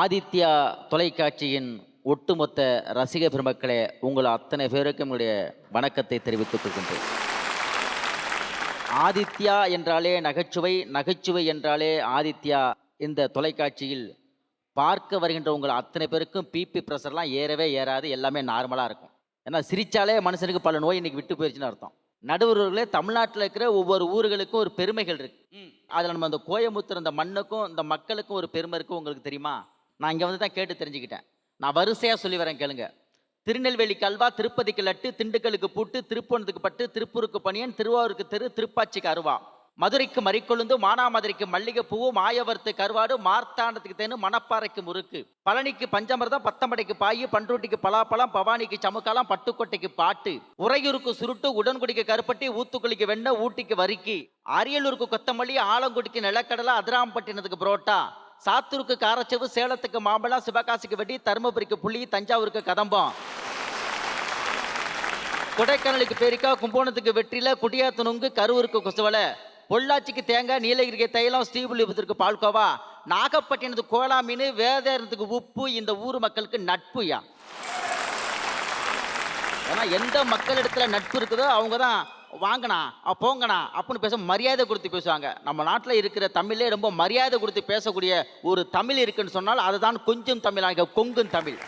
ஆதித்யா தொலைக்காட்சியின் ஒட்டுமொத்த ரசிக பெருமக்களே உங்கள் அத்தனை பேருக்கும் என்னுடைய வணக்கத்தை தெரிவித்துக் கொள்கின்றேன். ஆதித்யா என்றாலே நகைச்சுவை நகைச்சுவை என்றாலே ஆதித்யா இந்த தொலைக்காட்சியில் பார்க்க வருகின்ற உங்கள் அத்தனை பேருக்கும் பிபி ப்ரெஷர்லாம் ஏறவே ஏறாது எல்லாமே நார்மலாக இருக்கும். ஏன்னா சிரிச்சாலே மனுஷனுக்கு பல நோய் இன்னைக்கு விட்டு போயிடுச்சுன்னு அர்த்தம். நடுவர்களே தமிழ்நாட்டில் இருக்கிற ஒவ்வொரு ஊர்களுக்கும் ஒரு பெருமைகள் இருக்கு. அதில் நம்ம இந்த கோயம்புத்தூர் இந்த மண்ணுக்கும் இந்த மக்களுக்கும் ஒரு பெருமை இருக்கும் உங்களுக்கு தெரியுமா? நான் இங்கே வந்து தான் கேட்டு தெரிஞ்சுக்கிட்டேன். நான் வரிசையாக சொல்லி வரேன் கேளுங்க. திருநெல்வேலி கல்வா திருப்பதிக்கு லட்டு திண்டுக்கலுக்கு பூட்டு திருப்பணத்துக்கு பட்டு திருப்பூருக்கு பணியன் திருவாரூருக்கு தெரு திருப்பாச்சிக்கு அருவா. மதுரைக்கு மறிக்கொழுந்து மானாமதுரைக்கு மல்லிகைப்பூவும் மாயவரத்து கருவாடு மார்த்தாண்டத்துக்கு தேனு மணப்பாறைக்கு முறுக்கு. பழனிக்கு பஞ்சமிர்தம் பத்தம்படைக்கு பாயு பண்ருட்டிக்கு பலாப்பழம் பவானிக்கு சமுக்காலம் பட்டுக்கோட்டைக்கு பாட்டு. உறையூருக்கு சுருட்டு உடன்குடிக்கு கருப்பட்டி ஊத்துக்குளிக்கு வெண்ணெய் ஊட்டிக்கு வரிக்கி. அரியலூருக்கு கொத்தமல்லி ஆலங்குடிக்கு நிலக்கடலை அதிராம்பட்டினத்துக்கு புரோட்டா. சாத்தூருக்கு காரச்சவு சேலத்துக்கு மாம்பழம் சிவகாசிக்கு வெடி தருமபுரிக்கு புள்ளி தஞ்சாவூருக்கு கதம்பம். கொடைக்கானலுக்கு பேரிக்கா கும்போணத்துக்கு வெற்றில குடியாத்து நுங்கு கரூருக்கு கொசுவலை பொள்ளாச்சிக்கு தேங்காய் நீலகிரிக்கு தைலம் ஸ்ரீபுலிபுத்திற்கு பால்கோவா நாகப்பட்டினத்துக்கு கோலா மீன் வேதாரத்துக்கு உப்பு இந்த ஊர் மக்களுக்கு நட்புயா ஏன்னா எந்த மக்களிடத்துல நட்பு இருக்குதோ அவங்க தான் வாங்கண்ணா போங்கண்ணா அப்படின்னு பேச மரியாதை கொடுத்து பேசுவாங்க. நம்ம நாட்டில் இருக்கிற தமிழே ரொம்ப மரியாதை கொடுத்து பேசக்கூடிய ஒரு தமிழ் இருக்குன்னு சொன்னால் அதுதான் கொஞ்சம் தமிழாக கொங்கும் தமிழ்.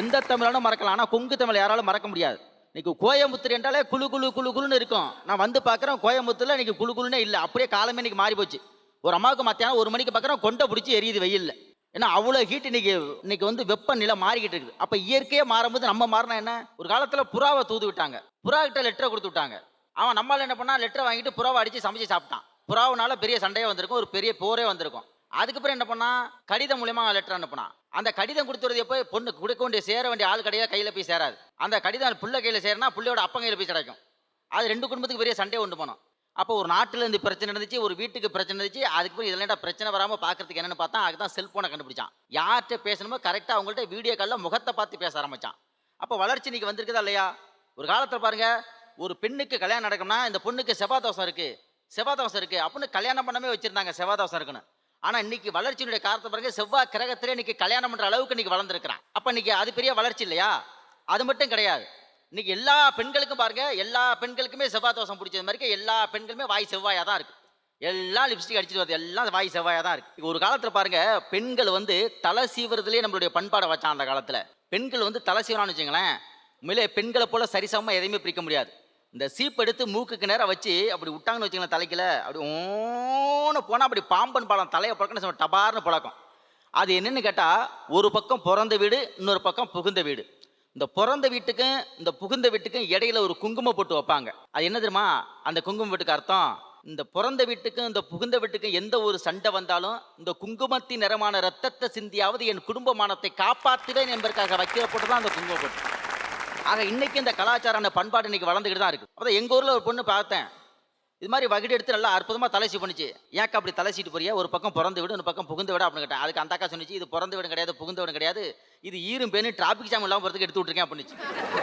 எந்த தமிழாலும் மறக்கலாம். ஆனால் கொங்கு தமிழ் யாராலும் மறக்க முடியாது. இன்னைக்கு கோயம்புத்தூர் என்றாலே குழு குழு குழு குழுன்னு இருக்கும். நான் வந்து பார்க்குறேன் கோயம்புத்தூரில் இன்னைக்கு குழு குழுன்னே இல்லை. அப்படியே காலமே இன்னைக்கு மாறி போச்சு. ஒரு அம்மாவுக்கு மத்தியானம் ஒரு மணிக்கு பார்க்குறேன் கொண்டை பிடிச்சி எரியுது வெயில்ல. ஏன்னா அவ்வளோ ஹீட் இன்னைக்கு இன்னைக்கு வந்து வெப்பநிலை மாறிக்கிட்டு இருக்குது. அப்போ இயற்கையே மாறும்போது நம்ம மாறினா என்ன? ஒரு காலத்தில் புறாவை தூது விட்டாங்க. புறா கிட்ட லெட்டரை கொடுத்து விட்டாங்க. அவன் நம்மளால் என்ன பண்ணா லெட்டரை வாங்கிட்டு புறாவை அடித்து சமைச்சு சாப்பிட்டான். புறாவுனால பெரிய சண்டையே வந்திருக்கும். ஒரு பெரிய போரே வந்திருக்கும். அதுக்கப்புறம் என்ன பண்ணா கடிதம் மூலியமா லெட்டர் அனுப்புனான். அந்த கடிதம் கொடுத்துறது எப்போ பொண்ணு கொடுக்க வேண்டிய சேர வேண்டிய ஆள் கடையாக கையில் போய் சேராது. அந்த கடிதம் புள்ள கையில் சேரனா பிள்ளையோட அப்பன் கையில் போய் கிடைக்கும். அது ரெண்டு குடும்பத்துக்கு பெரிய சண்டையை ஒன்று போனோம். அப்போ ஒரு நாட்டில் இருந்து பிரச்சனை இருந்துச்சு ஒரு வீட்டுக்கு பிரச்சனை இருந்துச்சு அதுக்கு இதெல்லாம் பிரச்சனை வராமல் பார்க்கறதுக்கு என்னென்னு பார்த்தா அதுக்கு தான் செல்ஃபோனை கண்டுபிடிச்சான். யார்கிட்ட பேசணுமோ கரெக்டாக அவங்கள்ட்ட வீடியோ காலில் முகத்தை பார்த்து பேச ஆரம்பிச்சான். அப்போ வளர்ச்சி இன்னைக்கு வந்திருக்குதா இல்லையா? ஒரு காலத்தில் பாருங்க ஒரு பெண்ணுக்கு கல்யாணம் நடக்கும்னா இந்த பொண்ணுக்கு செவ்வாதோஷம் இருக்குது இருக்கு. இருக்குது இருக்கு. அப்படின்னு கல்யாணம் பண்ணவே வச்சிருந்தாங்க செவ்வாதோஷம் இருக்குன்னு. ஆனா இன்னைக்கு வளர்ச்சியினுடைய காரணத்தை பாருங்க செவ்வாய் கிரகத்திலே இன்னைக்கு கல்யாணம் பண்ற அளவுக்கு இன்னைக்கு வளர்ந்துருக்கிறான். அப்ப இன்னைக்கு அது பெரிய வளர்ச்சி இல்லையா? அது மட்டும் கிடையாது. இன்னைக்கு எல்லா பெண்களுக்கும் பாருங்க எல்லா பெண்களுக்குமே செவ்வாய் பிடிச்சது மாதிரி எல்லா பெண்களுமே வாய் செவ்வாயா தான் இருக்கு. எல்லாம் லிப்ஸ்டிக் அடிச்சுட்டு வருது எல்லாம் வாய் செவ்வாயா தான் இருக்கு. ஒரு காலத்துல பாருங்க பெண்கள் வந்து தலை சீவுறதுலேயே நம்மளுடைய பண்பாடை வச்சான் அந்த காலத்துல. பெண்கள் வந்து தலை சீவனான்னு வச்சுங்களேன் உண்மையிலே பெண்களை போல சரிசமமா எதையுமே பிரிக்க முடியாது. இந்த சீப் எடுத்து மூக்குக்கு நேரம் வச்சு அப்படி விட்டாங்கன்னு வச்சுங்களேன் தலைக்கில அப்படி ஓன்னு போனால் அப்படி பாம்பன் பழம் தலையை பழக்கம்னு சொல்ல டபார்னு பழக்கம். அது என்னென்னு கேட்டால் ஒரு பக்கம் பிறந்த வீடு இன்னொரு பக்கம் புகுந்த வீடு. இந்த பிறந்த வீட்டுக்கும் இந்த புகுந்த வீட்டுக்கும் இடையில ஒரு குங்குமம் போட்டு வைப்பாங்க. அது என்ன தெரியுமா? அந்த குங்குமம் வீட்டுக்கு அர்த்தம்? இந்த பிறந்த வீட்டுக்கும் இந்த புகுந்த வீட்டுக்கும் எந்த ஒரு சண்டை வந்தாலும் இந்த குங்குமத்தின் நிறமான ரத்தத்தை சிந்தியாவது என் குடும்ப மானத்தை காப்பாற்றுவேன் என்பதற்காக வைக்கிற போட்டு தான் அந்த குங்குமம் போட்டு ஆக இன்னைக்கு இந்த கலாச்சாரம் அந்த பண்பாடு இன்னைக்கு வளர்ந்துக்கிட்டு தான் இருக்கு அதான் எங்க ஊர்ல ஒரு பொண்ணு பார்த்தேன். இது மாதிரி வகிடு எடுத்து நல்லா அற்புதமா தலைசி பண்ணுச்சு ஏக்கா அப்படி தலைச்சிட்டு போறியா? ஒரு பக்கம் பிறந்து விடு ஒரு பக்கம் புகுந்து விட அப்படின்னு கேட்டேன். அதுக்கு அந்த அக்கா சொன்னிச்சு இது பிறந்து விடும் கிடையாது புகுந்து விடும் கிடையாது. இது ஈரும் பேனு டிராபிக் ஜாம் இல்லாம போறதுக்கு எடுத்து விட்டுருக்கேன் அப்படின்னுச்சு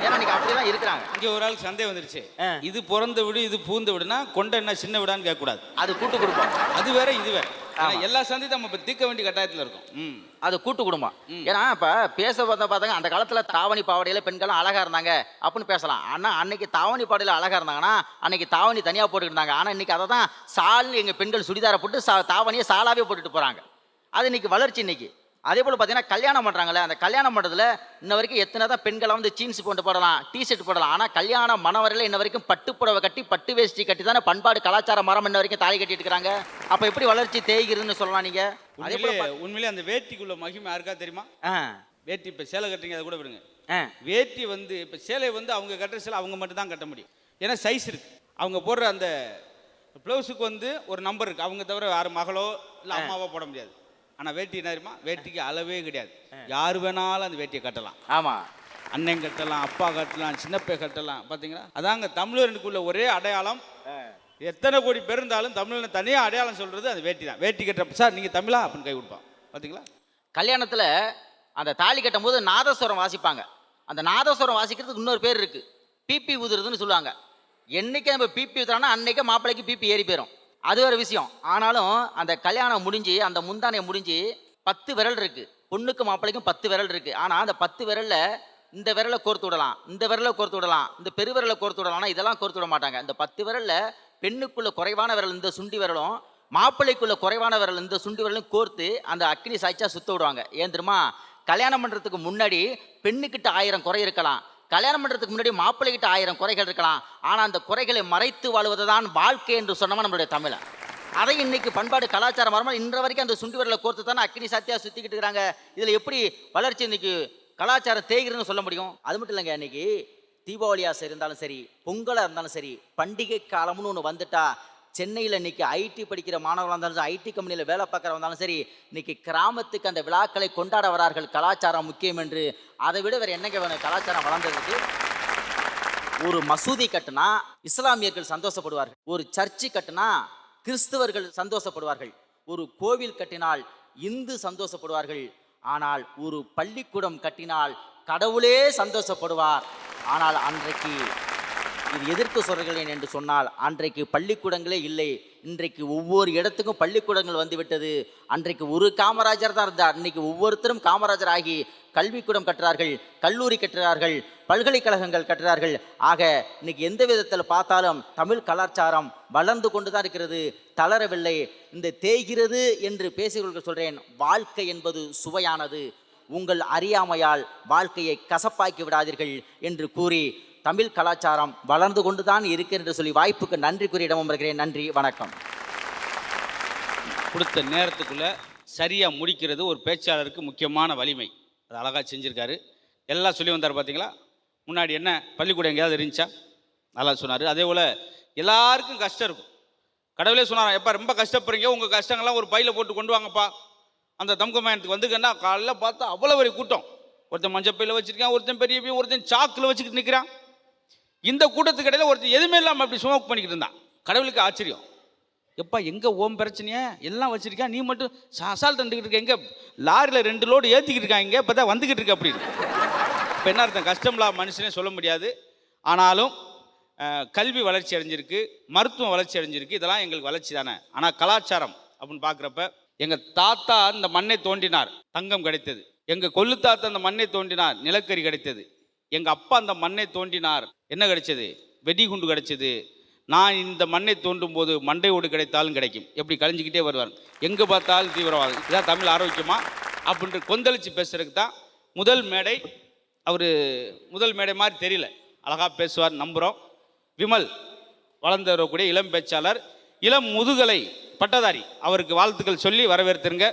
ஏன்னா இன்னைக்கு அப்படிதான் இருக்கிறாங்க. இங்க ஒரு ஆளுக்கு சந்தேகம் வந்துருச்சு. இது பிறந்த வீடு இது பூந்த வீடுனா கொண்ட என்ன சின்ன வீடான்னு கேட்கக்கூடாது. அது கூட்டு குடும்பம் அது வேற இது வேற. எல்லா சந்தையும் நம்ம இப்ப தீர்க்க வேண்டிய கட்டாயத்துல இருக்கும். அது கூட்டு குடும்பம். ஏன்னா இப்ப பேச பார்த்தா பார்த்தாங்க அந்த காலத்துல தாவணி பாவாடையில பெண்களும் அழகா இருந்தாங்க அப்படின்னு பேசலாம். ஆனா அன்னைக்கு தாவணி பாவாடையில அழகா இருந்தாங்கன்னா அன்னைக்கு தாவணி தனியா போட்டுக்கிட்டு இருந்தாங்க ஆனா இன்னைக்கு அதை தான் சால்னு எங்க பெண்கள் சுடிதாரை போட்டு சா தாவணியை சாலாவே போட்டுட்டு போறாங்க. அது இன்னைக்கு வளர்ச்சி இன்னைக்கு. அதே போல் பார்த்தீங்கன்னா கல்யாணம் பண்ணுறாங்களே அந்த கல்யாணம் பண்ணுறதுல இன்ன வரைக்கும் எத்தனை தான் பெண்களை வந்து ஜீன்ஸ் போட்டு போடலாம் டிஷர்ட் போடலாம். ஆனால் கல்யாணம் மணவரையில் இன்ன வரைக்கும் பட்டு புடவை கட்டி பட்டு வேஷ்டி கட்டி தானே பண்பாடு கலாச்சார மரம் இன்ன வரைக்கும் தாலி கட்டிட்டு இருக்காங்க. அப்போ எப்படி வளர்ச்சி தேய்கிறதுன்னு சொல்லலாம் நீங்கள் அதே போல் உண்மையிலே அந்த வேட்டிக்குள்ள மகிமை யாருக்கா தெரியுமா? வேட்டி இப்ப சேலை கட்டுறீங்க அதை கூட விடுங்க. வேட்டி வந்து இப்ப சேலை வந்து அவங்க கட்டுற சேலை அவங்க மட்டும் தான் கட்ட முடியும். ஏன்னா சைஸ் இருக்கு. அவங்க போடுற அந்த ப்ளவுஸுக்கு வந்து ஒரு நம்பர் இருக்கு. அவங்க தவிர யார் மகளோ இல்லை அம்மாவோ போட முடியாது. ஆனா வேட்டி என்ன தெரியுமா? வேட்டிக்கு அளவே கிடையாது. யார் வேணாலும் அந்த வேட்டியை கட்டலாம். ஆமாம் அண்ணன் கட்டலாம் அப்பா கட்டலாம் சின்னப்பை கட்டலாம். பார்த்தீங்களா அதாங்க தமிழர்களுக்குள்ள ஒரே அடையாளம். எத்தனை கோடி பேர் இருந்தாலும் தமிழன் தனியாக அடையாளம் சொல்றது அது வேட்டி தான். வேட்டி கட்டுற சார் நீங்கள் தமிழா? அப்படின்னு கை கொடுப்பான் பார்த்தீங்களா கல்யாணத்தில் அந்த தாலி கட்டும் போது நாதஸ்வரம் வாசிப்பாங்க. அந்த நாதஸ்வரம் வாசிக்கிறதுக்கு இன்னொரு பேர் இருக்கு. பிபி ஊதுறதுன்னு சொல்லுவாங்க. என்னைக்கு நம்ம பிபி ஊத்துறாங்கன்னா அன்னைக்கே மாப்பிள்ளைக்கு பிபி ஏறி போயிடும் அது ஒரு விஷயம். ஆனாலும் அந்த கல்யாணம் முடிஞ்சு அந்த முந்தானை முடிஞ்சு பத்து விரல் இருக்கு. பொண்ணுக்கு மாப்பிள்ளைக்கும் பத்து விரல் இருக்கு. ஆனால் அந்த பத்து விரல்ல இந்த விரலை கோர்த்து விடலாம் இந்த விரலை கோர்த்து விடலாம் இந்த பெருவிரலை கோர்த்து விடலாம்னா இதெல்லாம் கோர்த்து விட மாட்டாங்க. இந்த பத்து விரல்ல பெண்ணுக்குள்ள குறைவான விரல் இந்த சுண்டி விரலும் மாப்பிள்ளைக்குள்ள குறைவான விரல் இந்த சுண்டி விரலும் கோர்த்து அந்த அக்னி சாய்ச்சா சுத்த விடுவாங்க. ஏன் தெரியுமா? கல்யாணம் பண்ணுறதுக்கு முன்னாடி பெண்ணுக்கிட்ட ஆயிரம் குறை இருக்கலாம். கல்யாணம் பண்ணுறதுக்கு முன்னாடி மாப்பிள்ளைகிட்ட ஆயிரம் குறைகள் இருக்கலாம். ஆனால் அந்த குறைகளை மறைத்து வாழ்வது தான் வாழ்க்கை என்று சொன்னவன் நம்மளுடைய தமிழன் அதை இன்னைக்கு பண்பாடு கலாச்சாரம் வரமா இன்ற வரைக்கும் அந்த சுண்டு விரலை கோர்த்து தானே அக்னி சாத்தியா சுற்றிக்கிட்டு இருக்கிறாங்க. இதில் எப்படி வளர்ச்சி இன்னைக்கு கலாச்சாரம் தேய்கிறதுன்னு சொல்ல முடியும்? அது மட்டும் இல்லைங்க இன்னைக்கு தீபாவளி ஆசை இருந்தாலும் சரி பொங்கலாக இருந்தாலும் சரி பண்டிகை காலம்னு ஒன்று வந்துட்டா சென்னையில் இன்னைக்கு ஐடி படிக்கிற மாணவர்களாக இருந்தாலும் சரி ஐடி கம்பெனியில் வேலை பார்க்குறவங்க இருந்தாலும் சரி இன்றைக்கி கிராமத்துக்கு அந்த விழாக்களை கொண்டாட வரார்கள் கலாச்சாரம் முக்கியம் என்று. அதை விட வேறு என்னங்க வேணும்? கலாச்சாரம் வளர்ந்ததுக்கு ஒரு மசூதி கட்டினா இஸ்லாமியர்கள் சந்தோஷப்படுவார்கள். ஒரு சர்ச்சு கட்டுனா கிறிஸ்தவர்கள் சந்தோஷப்படுவார்கள். ஒரு கோவில் கட்டினால் இந்து சந்தோஷப்படுவார்கள். ஆனால் ஒரு பள்ளிக்கூடம் கட்டினால் கடவுளே சந்தோஷப்படுவார். ஆனால் அன்றைக்கு இது எதிர்த்து சொல்கிறேன் என்று சொன்னால் அன்றைக்கு பள்ளிக்கூடங்களே இல்லை. இன்றைக்கு ஒவ்வொரு இடத்துக்கும் பள்ளிக்கூடங்கள் வந்துவிட்டது. அன்றைக்கு ஒரு காமராஜர் தான் இருந்தார். இன்னைக்கு ஒவ்வொருத்தரும் காமராஜர் ஆகி கல்விக்கூடம் கட்டுறார்கள் கல்லூரி கட்டுறார்கள் பல்கலைக்கழகங்கள் கட்டுறார்கள். ஆக இன்னைக்கு எந்த விதத்தில் பார்த்தாலும் தமிழ் கலாச்சாரம் வளர்ந்து கொண்டு தான் இருக்கிறது தளரவில்லை. இந்த தேய்கிறது என்று பேசிக்கொள்க சொல்கிறேன் வாழ்க்கை என்பது சுவையானது. உங்கள் அறியாமையால் வாழ்க்கையை கசப்பாக்கி விடாதீர்கள் என்று கூறி தமிழ் கலாச்சாரம் வளர்ந்து கொண்டு தான் இருக்கு என்று சொல்லி வாய்ப்புக்கு நன்றி கூறி இடம் வருகிறேன் நன்றி வணக்கம். கொடுத்த நேரத்துக்குள்ள சரியாக முடிக்கிறது ஒரு பேச்சாளருக்கு முக்கியமான வலிமை. அது அழகாக செஞ்சுருக்காரு. எல்லாம் சொல்லி வந்தார் பார்த்தீங்களா முன்னாடி என்ன பள்ளிக்கூடம் எங்கேயாவது இருந்துச்சா? நல்லா சொன்னார். அதே போல் எல்லாருக்கும் கஷ்டம் இருக்கும். கடவுளே சொன்னாராம் எப்போ ரொம்ப கஷ்டப்படுறீங்க. உங்கள் கஷ்டங்கள்லாம் ஒரு பையில் போட்டு கொண்டு வாங்கப்பா. அந்த தம்கமாயனத்துக்கு வந்துக்கன்னா காலைல பார்த்தா அவ்வளோ பெரிய கூட்டம். ஒருத்தன் மஞ்சள் பையில் வச்சுருக்கான் ஒருத்தன் பெரிய பையன் ஒருத்தன் சாக்கில் வச்சுக்கிட்டு நிற்கிறான் இந்த கூட்டத்துக்கு இடையில ஒருத்தர் எதுவுமே இல்லாமல் அப்படி ஸ்மோக் பண்ணிக்கிட்டு இருந்தான். கடவுளுக்கு ஆச்சரியம். எப்பா எங்கே ஓம் பிரச்சனையே? எல்லாம் வச்சுருக்கா நீ மட்டும் அசால் தந்துக்கிட்டு இருக்க. எங்கே? லாரியில் ரெண்டு லோடு ஏற்றிக்கிட்டு இருக்காங்க இப்போ தான் வந்துக்கிட்டு இருக்க அப்படின்னு. இப்போ என்ன அர்த்தம்? கஷ்டம்லா மனுஷனே சொல்ல முடியாது. ஆனாலும் கல்வி வளர்ச்சி அடைஞ்சிருக்கு. மருத்துவம் வளர்ச்சி அடைஞ்சிருக்கு. இதெல்லாம் எங்களுக்கு வளர்ச்சி தானே. ஆனால் கலாச்சாரம் அப்படின்னு பார்க்குறப்ப எங்கள் தாத்தா இந்த மண்ணை தோண்டினார். தங்கம் கிடைத்தது. எங்கள் கொள்ளு தாத்தா அந்த மண்ணை தோண்டினார். நிலக்கரி கிடைத்தது. எங்கள் அப்பா அந்த மண்ணை தோண்டினார். என்ன கிடைச்சது? வெடிகுண்டு கிடைச்சது. நான் இந்த மண்ணை தோண்டும் போது மண்டை ஓடு கிடைத்தாலும் கிடைக்கும். எப்படி கழிஞ்சிக்கிட்டே வருவார். எங்கே பார்த்தாலும் தீவிரவாதம். இதான் தமிழ் ஆரோக்கியமா? அப்படின்ட்டு கொந்தளிச்சு பேசுறதுக்கு தான் முதல் மேடை. அவர் முதல் மேடை மாதிரி தெரியல. அழகாக பேசுவார் நம்புகிறோம் விமல் வளர்ந்து வரக்கூடிய இளம் பேச்சாளர். இளம் முதுகலை பட்டதாரி. அவருக்கு வாழ்த்துக்கள் சொல்லி வரவேற்றுங்க